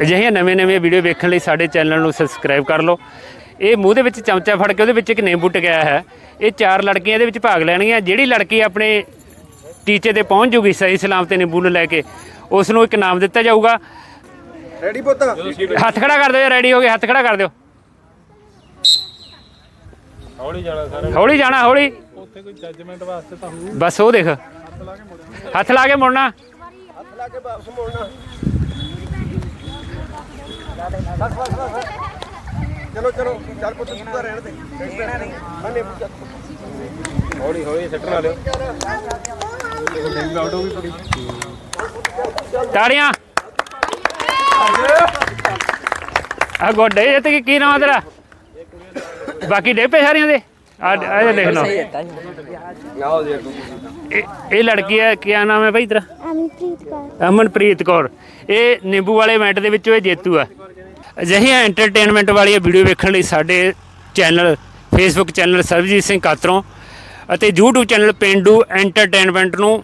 ਅਜਿਹੀਆਂ ਨਵੇਂ-ਨਵੇਂ ਵੀਡੀਓ ਵੇਖਣ ਲਈ ਸਾਡੇ ਚੈਨਲ ਨੂੰ ਸਬਸਕ੍ਰਾਈਬ ਕਰ ਲਓ। ਇਹ ਮੂੰਹ ਦੇ ਵਿੱਚ ਚਮਚਾ ਫੜ ਕੇ ਉਹਦੇ ਵਿੱਚ ਇੱਕ ਨਿੰਬੂ ਟਕਿਆ ਹੈ। ਇਹ ਚਾਰ ਲੜਕੀਆਂ ਇਹਦੇ ਵਿੱਚ ਭਾਗ ਲੈਣਗੀਆਂ। ਜਿਹੜੀ ਲੜਕੀ ਆਪਣੇ ਟੀਚੇ ਤੇ ਪਹੁੰਚ ਜੂਗੀ ਸਹੀ ਸਲਾਮ ਤੇ ਨਿੰਬੂ ਨੂੰ ਲੈ ਕੇ ਉਸ ਨੂੰ ਇੱਕ ਨਾਮ ਦਿੱਤਾ ਜਾਊਗਾ। ਰੈਡੀ ਪੁੱਤ? ਹੱਥ ਖੜਾ ਕਰ ਦਿਓ ਰੈਡੀ ਹੋ ਗਏ ਹੱਥ ਖੜਾ ਕਰ ਦਿਓ। ਹੌਲੀ ਜਾਣਾ ਸਾਰਾ ਹੌਲੀ ਜਾਣਾ ਹੌਲੀ। ਉੱਥੇ ਕੋਈ ਜੱਜਮੈਂਟ ਵਾਸਤੇ ਤਾਂ ਹੋਊ। ਬਸ ਉਹ ਦੇਖ। ਹੱਥ ਲਾ ਕੇ ਮੁੜਨਾ। ਹੱਥ ਲਾ ਕੇ ਵਾਪਸ ਮੋੜਨਾ। ਬਸ ਬਸ ਬਸ ਚਲੋ ਚਲੋ ਚੱਲ ਪੁੱਤ ਸਿੱਧਾ ਰਹਿਣ ਦੇ। ਰਹਿਣਾ ਨਹੀਂ ਆਨੇ ਹੌਲੀ ਹੌਲੀ ਸੱਟ ਨਾ ਲਿਓ। ਆਊਟ ਹੋ ਗਈ ਪੂਰੀ ਤਾੜੀਆਂ। ਆ ਗੋਡੇ ਜਿੱਤ ਕੀ ਕੀ ਨਾਮ ਆ ਤੇਰਾ? ਬਾਕੀ ਡੇ ਪੇ ਸਾਰੀਆਂ ਦੇ? ਆ ਇਹ ਲਿਖ ਲਓ ਇਹ ਇਹ ਲੜਕੀ ਹੈ ਕੀ ਨਾਮ ਹੈ ਭਾਈ ਤੇਰਾ? ਅਮਨਪ੍ਰੀਤ ਕੌਰ। ਅਮਨਪ੍ਰੀਤ ਕੌਰ। ਇਹ ਨਿੰਬੂ ਵਾਲੇ ਮੈਟ ਦੇ ਵਿੱਚੋਂ ਇਹ ਜੇਤੂ ਆ। ਅਜਿਹੀਆਂ ਐਂਟਰਟੇਨਮੈਂਟ ਵਾਲੀਆਂ ਵੀਡੀਓ ਵੇਖਣ ਲਈ ਸਾਡੇ channel Facebook channel Sarabjit Singh Katron ਅਤੇ YouTube ਚੈਨਲ ਪਿੰਡੂ ਐਂਟਰਟੇਨਮੈਂਟ ਨੂੰ